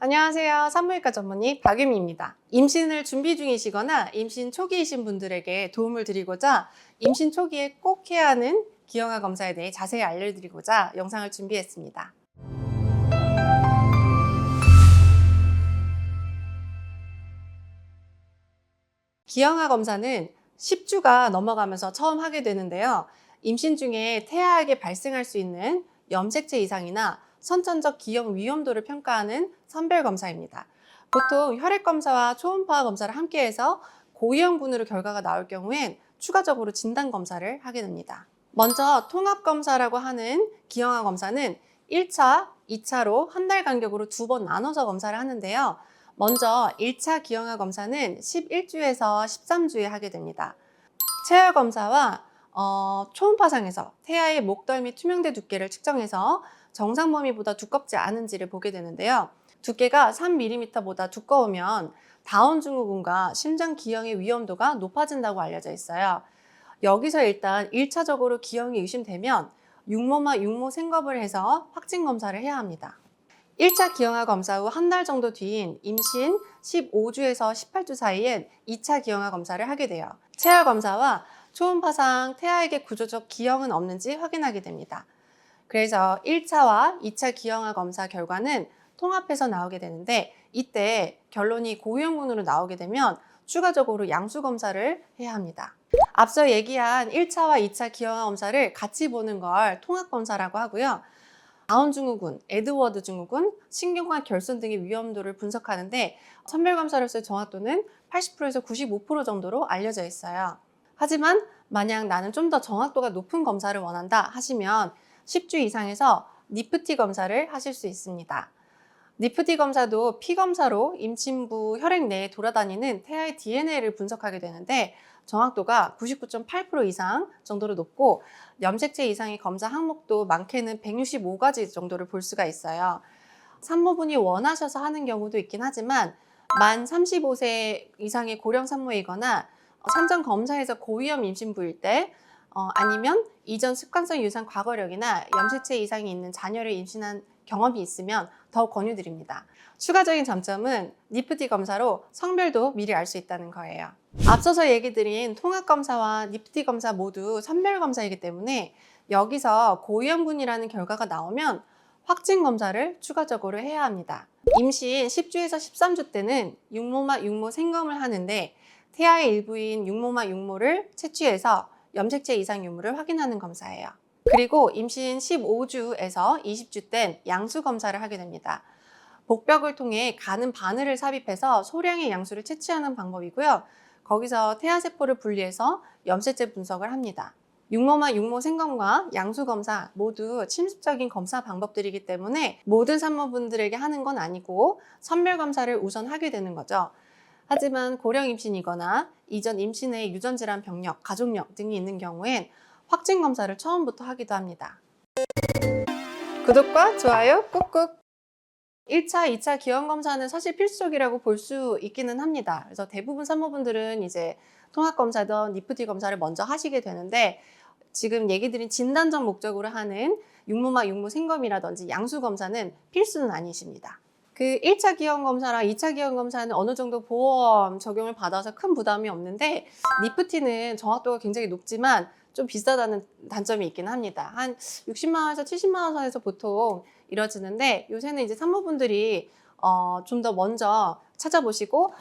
안녕하세요. 산부인과 전문의 박유미입니다. 임신을 준비 중이시거나 임신 초기이신 분들에게 도움을 드리고자 임신 초기에 꼭 해야 하는 기형아 검사에 대해 자세히 알려드리고자 영상을 준비했습니다. 기형아 검사는 10주가 넘어가면서 처음 하게 되는데요. 임신 중에 태아에게 발생할 수 있는 염색체 이상이나 선천적 기형 위험도를 평가하는 선별 검사입니다. 보통 혈액 검사와 초음파 검사를 함께해서 고위험군으로 결과가 나올 경우엔 추가적으로 진단 검사를 하게 됩니다. 먼저 통합 검사라고 하는 기형아 검사는 1차, 2차로 한 달 간격으로 두 번 나눠서 검사를 하는데요. 먼저 1차 기형아 검사는 11주에서 13주에 하게 됩니다. 체열 검사와 어, 초음파상에서 태아의 목덜 및 투명대 두께를 측정해서 정상 범위보다 두껍지 않은지를 보게 되는데요. 두께가 3mm보다 두꺼우면 다운 증후군과 심장 기형의 위험도가 높아진다고 알려져 있어요. 여기서 일단 1차적으로 기형이 의심되면 육모마 육모 생검을 해서 확진 검사를 해야 합니다. 1차 기형아 검사 후 한 달 정도 뒤인 임신 15주에서 18주 사이엔 2차 기형아 검사를 하게 돼요. 체열 검사와 초음파상 태아에게 구조적 기형은 없는지 확인하게 됩니다. 그래서 1차와 2차 기형아 검사 결과는 통합해서 나오게 되는데 이때 결론이 고위험군으로 나오게 되면 추가적으로 양수 검사를 해야 합니다. 앞서 얘기한 1차와 2차 기형아 검사를 같이 보는 걸 통합 검사라고 하고요. 다운 증후군, 에드워드 증후군, 신경과 결손 등의 위험도를 분석하는데 선별 검사로서의 정확도는 80%에서 95% 정도로 알려져 있어요. 하지만 만약 나는 좀 더 정확도가 높은 검사를 원한다 하시면 10주 이상에서 니프티 검사를 하실 수 있습니다. 니프티 검사도 피 검사로 임신부 혈액 내에 돌아다니는 태아의 DNA를 분석하게 되는데 정확도가 99.8% 이상 정도로 높고 염색체 이상의 검사 항목도 많게는 165가지 정도를 볼 수가 있어요. 산모분이 원하셔서 하는 경우도 있긴 하지만 만 35세 이상의 고령 산모이거나 산전 검사에서 고위험 임신부일 때 어, 아니면 이전 습관성 유산 과거력이나 염색체 이상이 있는 자녀를 임신한 경험이 있으면 더욱 권유드립니다. 추가적인 점점은 니프티 검사로 성별도 미리 알 수 있다는 거예요. 앞서서 얘기 드린 통합 검사와 니프티 검사 모두 선별 검사이기 때문에 여기서 고위험군이라는 결과가 나오면 확진 검사를 추가적으로 해야 합니다. 임신 10주에서 13주 때는 육모마 육모 생검을 하는데 태아의 일부인 육모마 육모를 채취해서 염색체 이상 유무를 확인하는 검사예요. 그리고 임신 15주에서 20주 땐 양수 검사를 하게 됩니다. 복벽을 통해 가는 바늘을 삽입해서 소량의 양수를 채취하는 방법이고요. 거기서 태아세포를 분리해서 염색체 분석을 합니다. 육모마 육모 생검과 양수 검사 모두 침습적인 검사 방법들이기 때문에 모든 산모분들에게 하는 건 아니고 선별 검사를 우선 하게 되는 거죠. 하지만 고령 임신이거나 이전 임신의 유전 질환 병력, 가족력 등이 있는 경우엔 확진 검사를 처음부터 하기도 합니다. 구독과 좋아요 꾹꾹! 1차, 2차 기형 검사는 사실 필수적이라고 볼 수 있기는 합니다. 그래서 대부분 산모분들은 이제 통합 검사든 니프티 검사를 먼저 하시게 되는데 지금 얘기 드린 진단적 목적으로 하는 육모막 육모 생검이라든지 양수 검사는 필수는 아니십니다. 그 1차 기형 검사랑 2차 기형 검사는 어느 정도 보험 적용을 받아서 큰 부담이 없는데 니프티는 정확도가 굉장히 높지만 좀 비싸다는 단점이 있긴 합니다. 한 60만 원에서 70만 원 선에서 보통 이뤄지는데 요새는 이제 산모분들이 어, 좀 더 먼저 찾아보시고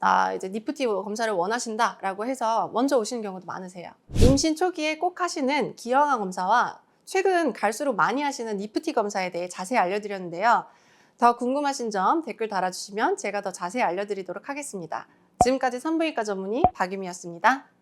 아, 이제 니프티 검사를 원하신다라고 해서 먼저 오시는 경우도 많으세요. 임신 초기에 꼭 하시는 기형아 검사와 최근 갈수록 많이 하시는 니프티 검사에 대해 자세히 알려드렸는데요. 더 궁금하신 점 댓글 달아주시면 제가 더 자세히 알려드리도록 하겠습니다. 지금까지 산부인과 전문의 박유미였습니다.